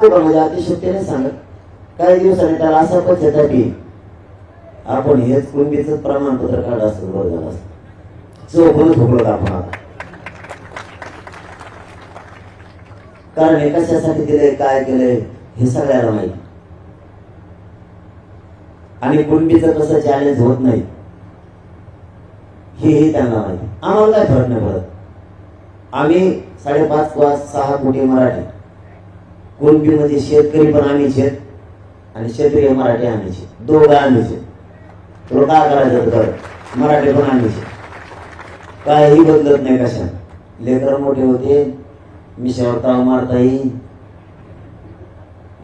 म्हणजे अतिशक्तीने सांगत काही दिवसांनी त्याला असा पश्चाताप की आपण हेच कुंडीचं प्रमाणपत्र काढलं असतो बरोबर झालं असतं. चौकून झोपलो आपण आता? कारण हे कशासाठी दिले काय केलंय हे सगळ्याला माहिती. आणि कुणबीचं कसं चॅलेंज होत नाही हेही त्यांना माहिती. आम्हाला काय फरक नाही पडत. आम्ही साडेपाच पाच सहा कोटी मराठी. कुणबी म्हणजे शेतकरी पण आम्ही शेत आणि शेतकरी मराठी आम्ही शेत दोघं आम्हीच आहेत. तुला काय करायचं तर मराठी पण आम्हीच शेत काहीही बदलत नाही कशा लेकर मोठे होते. मिशावर ताव मारता येईल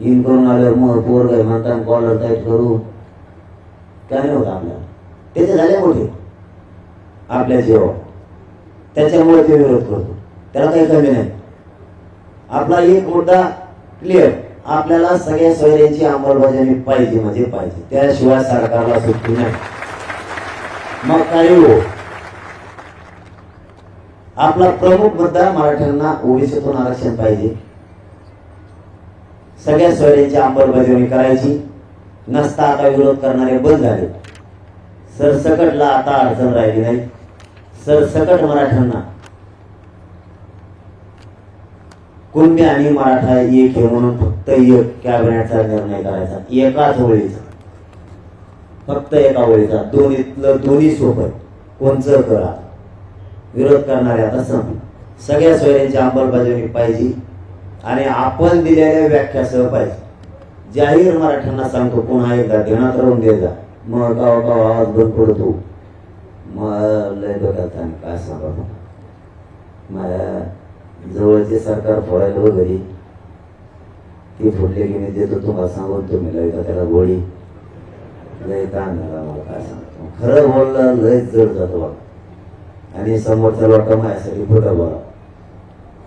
इन करून आल्यावर मग पोर गाय म्हणता कॉलर टाईट करू. काय नाही होत आपल्याला त्याचे झाले मोठे. आपल्या जेव्हा. त्याच्यामुळे ते विरोध करतो. त्याला काही कमी नाही. आपला एक मुद्दा क्लिअर आपल्याला सगळ्या सोयऱ्यांची अंमलबजावणी पाहिजे म्हणजे पाहिजे. त्याशिवाय सरकारला सुट्टी नाही. मग काय हो? आपला प्रमुख मुद्दा मराठ्यांना ओबीसीतून आरक्षण पाहिजे. सगळ्या सोयऱ्यांची अंमलबजावणी करायची. नसता आता विरोध करणारे बंद झाले. सरसकटला आता अडचण राहिली नाही. सरसकट मराठ्यांना कुणबी आणि मराठा एक हे म्हणून फक्त एक कॅबिनेटचा निर्णय करायचा. एकाच ओळीचा. फक्त एका ओळीचा. दोन्हीतलं दोन्ही सोबत कोणचं करा? विरोध करणारे आता संपले. सगळ्या सोयऱ्यांची अंमलबजावणी पाहिजे आणि आपण दिलेल्या व्याख्यासह पाहिजे. जाहीर मराठ्यांना सांगतो पुन्हा एकदा ध्यानात राहून दे जा. मग गाव गाव आवाज बंद पडतो. मग लय डोक्यात काय सांगा माझ्या जवळचे सरकार फोडायला वगैरे ती फोडले की मी देतो तुम्हाला सांगून तुम्ही लयता का त्याला गोळी. लय ताण झाला मला काय सांगतो. खरं बोललं लय जड जातो बघा आणि समोरचा लोटा माझ्यासाठी फोटा बोला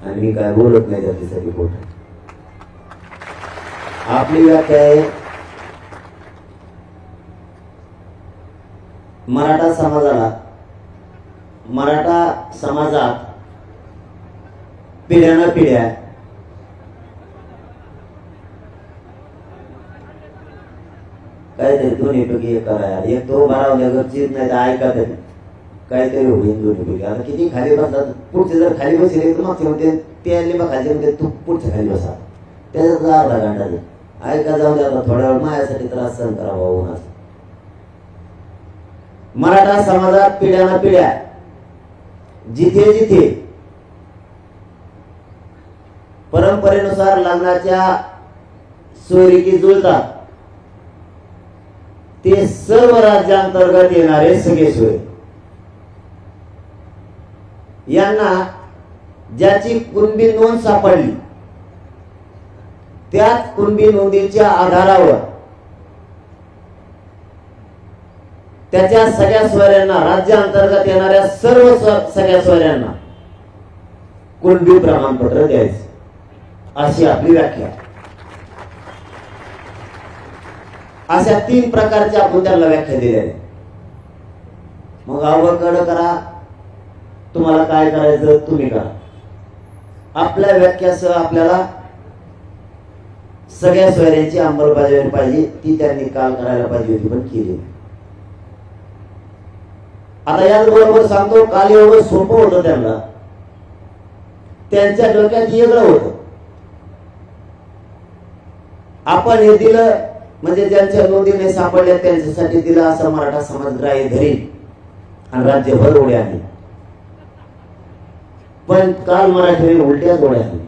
आणि मी काय बोलत नाही त्याच्यासाठी खोटं आपली व्याख्या आहे? मराठा समाजाला मराठा समाजात पिढ्यानं पिढ्या. काहीतरी दोन्ही पैकी एक करायला एक तो बारावल्या गरजेत नाही तर ऐका तरी काहीतरी होईल दोन्ही पैकी. आता किती खाली बसतात पुढचे जर खाली बसले तर मागचे म्हणते ते आणले मग खाली. म्हणते तू पुढच्या खाली बसा. त्याच्यात अर्धा घंटा ऐका जाऊ दे आता थोड्या वेळ माझ्यासाठी त्रास सहन करावा उन्हाचा मराठा समाजात पिढ्याना पिढ्या. जिथे जिथे परंपरेनुसार लग्नाच्या सोयरीकी जुळतात. ते सर्व राज्यांतर्गत येणारे सगळे सोय यांना ज्याची कुणबी नोंद सापडली त्याच कुणबी नोंदीच्या आधारावर त्याच्या सगळ्या स्वऱ्यांना राज्याअंतर्गत येणाऱ्या सर्व सगळ्या सोयऱ्यांना कुणबी प्रमाणपत्र द्यायचे. अशी आपली व्याख्या. अशा तीन प्रकारच्या आपण त्याला व्याख्या दिल्या आहेत. मग अवघड करा. तुम्हाला काय करायचं तुम्ही करा. आपल्या व्याख्यासह आपल्याला सगळ्या सोयऱ्यांची अंमलबजावणी पाहिजे. ती त्यांनी काल करायला पाहिजे होती पण केली आता याच बरोबर सांगतो काल एवढं सोपं होतं त्यांना. त्यांच्या डोक्यात वेगळं होतं. आपण हे दिलं म्हणजे ज्यांच्या नोंदीने सापडल्या त्यांच्यासाठी दिलं असं मराठा समाज ग्राह्य धरी आणि राज्यभर उड्या आहे. पण काल मराठीने उलट्याच उड्या आणल्या.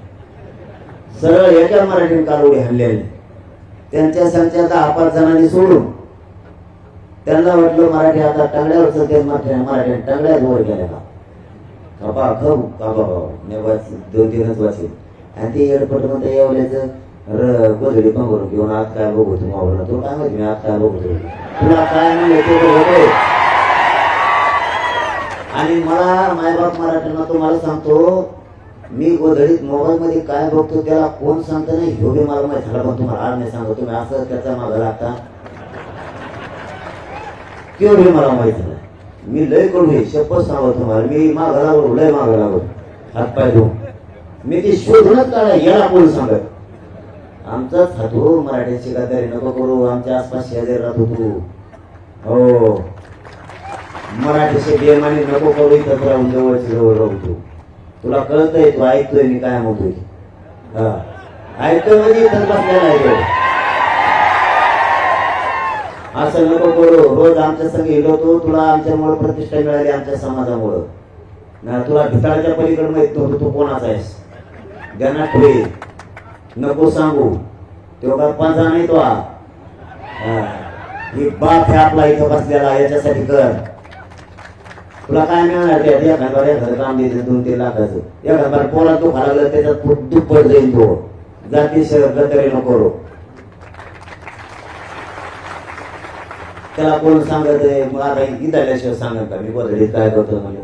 सरळ एका मराठीने काल उड्या आणलेल्या त्यांच्या संख्या दहा जणांनी सोडून त्यांना वाटलं मराठी आता टांगड्यावर ते मराठी मराठी टांगड्याच वर गेल्या का खपा खप बाबा वाच दोन तीनच वाचेल आणि ते एअरपोर्टमध्ये येवल्याचं गोधडी पण घेऊन आज काय बघू तू मावला तो काय माहिती मी आज काय बघतो तुला काय नाही ते होते आणि मला मायबाप मराठ्यांना तुम्हाला सांगतो मी गोधडीत मोबाईल मध्ये काय बघतो त्याला कोण सांगतं नाही ह्यो बी मला माहिती. झाला पण तुम्हाला आज नाही सांगतो. तुम्ही असं त्याचा मागं लागता. किंवा बी मला माहीत नाही. मी लय करून शपथ सांगतो तुम्हाला. मी मागं लागलो लय मागं लागलो. हात पाय धुवून मी ती शोधूनच काढा याला कोण सांगत? आमचाच हातो मराठ्यांची गद्दारी नको करू आमच्या आसपास शेजारी राहतो तू हो. मराठीशी बेमानी नको करू इथं राहून जवळची जवळ राहू तू तुला आहे तू ऐकतोय मी काय म्हणतोय. हा. ऐकतोय म्हणजे इथं बसलेला आहे. असं नको करू. रोज आमच्या संग हिडवतो तुला आमच्यामुळे प्रतिष्ठा मिळाली आमच्या समाजामुळं. तुला भिताळच्या पलीकडे माहीत नव्हतं तू कोणाचा आहेस. ज्यांना ठेवे नको सांगू. तो का पंजा नाही तो हे. बाप हे आपला इथं बसलेला याच्यासाठी कर. तुला काय मिळणार ते? एखाद्या एखादं काम देते दोन तीन लाखाचं. एखादा पोरा तो लागला त्याच्यात तो दुप्पट जाईल तो. जाती शहर गद्दारी नको. त्याला कोण सांगत आहे? मग आता इथं आल्याशिवाय सांगत का? मी बदलीत काय करतो म्हणजे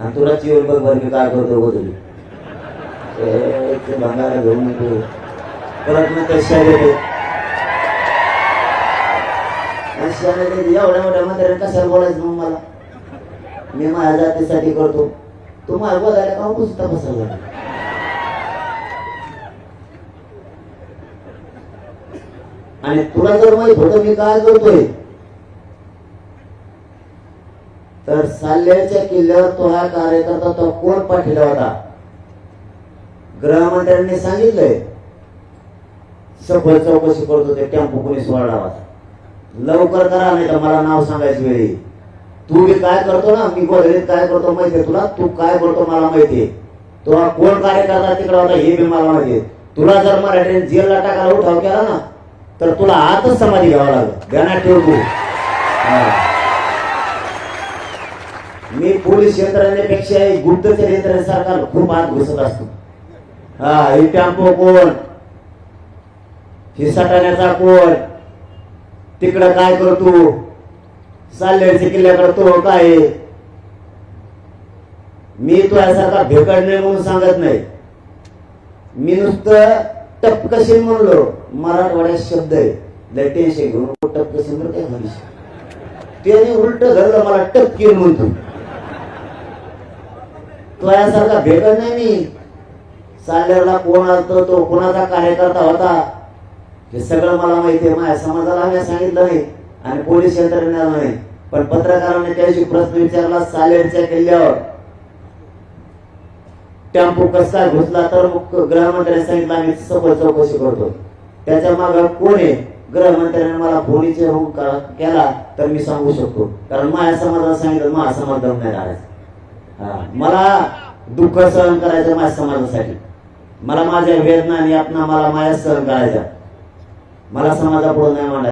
आणि तुला चिवल बघ बरं मी काय करतो बदली ते भंगारा घेऊन येतो. परत मग ते एवढ्या मोठ्या म्हाताऱ्याने कशाला बोलायचं मग मला? मी माझ्या जातीसाठी करतो. तू मला बोलायला का पुसता बसायला आणि तुला जर माहीत होत मी काय करतोय तर साल्ल्याच्या किल्ल्यावर तो हा कार्यकर्ता तो कोण पाठीला होता? गृहमंत्र्यांनी सांगितलंय सफळ चौकशी करतो ते टेम्पो कोणी वाढावा लवकर करा नाही तर मला नाव सांगायची वेळी तू मी काय करतो ना मी गोधडीत काय करतो माहितीये तुला? तू काय करतो मला माहितीये. तुला कोण कार्यकर्ता तिकडे होता हे बी मला माहितीये. तुला जर मराठीने जेलला टाकायला उठाव केला ना तर तुला आतच समाधी घ्यावं लागेल. ध्यानात ठेव तू. हा. मी पोलीस यंत्रणेपेक्षा गुप्तचर यंत्रणेसारखा खूप आत घुसत असतो. हा ही टेम्पो कोण? ही सटाण्याचा कोण? तिकडं काय करतो साल्ल्याच्या किल्ल्याकडे तो काय? मी मी यासारखा भेकड नाही म्हणून सांगत नाही. मी नुसतं टपकशील म्हणलो. मराठवाड्यात शब्द आहे. लय टेन्शन घेऊन टपकशील म्हणून काय म्हणशील त्याने उलट धरलं मला टपकील म्हणतो तो यासारखा भेकड नाही मी. साल्ल्याला कोण असतो तो कोणाचा कार्यकर्ता होता? हे सगळं मला माहिती आहे. माझ्या समाजाला आम्ही सांगितलं नाही आणि पोलीस यंत्रणेला नाही. पण पत्रकारांनी त्याशी प्रश्न विचारला सालेरच्या किल्ल्यावर. टेम्पो कसा घुसला तर गृहमंत्र्यांनी सांगितलं आम्ही सखोल चौकशी करतो. त्याच्या माग कोण आहे? गृहमंत्र्यांनी मला फोनीचे होऊन केला तर मी सांगू शकतो. कारण माझ्या समाजाला सांगितलं माझा समाज दम नाही राहायचा. मला दुःख सहन करायचं माझ्या समाजासाठी. मला माझ्या वेदना आणि यातना मला माया सहन करायच्या मला समाजापुढे नाही मांडायचं.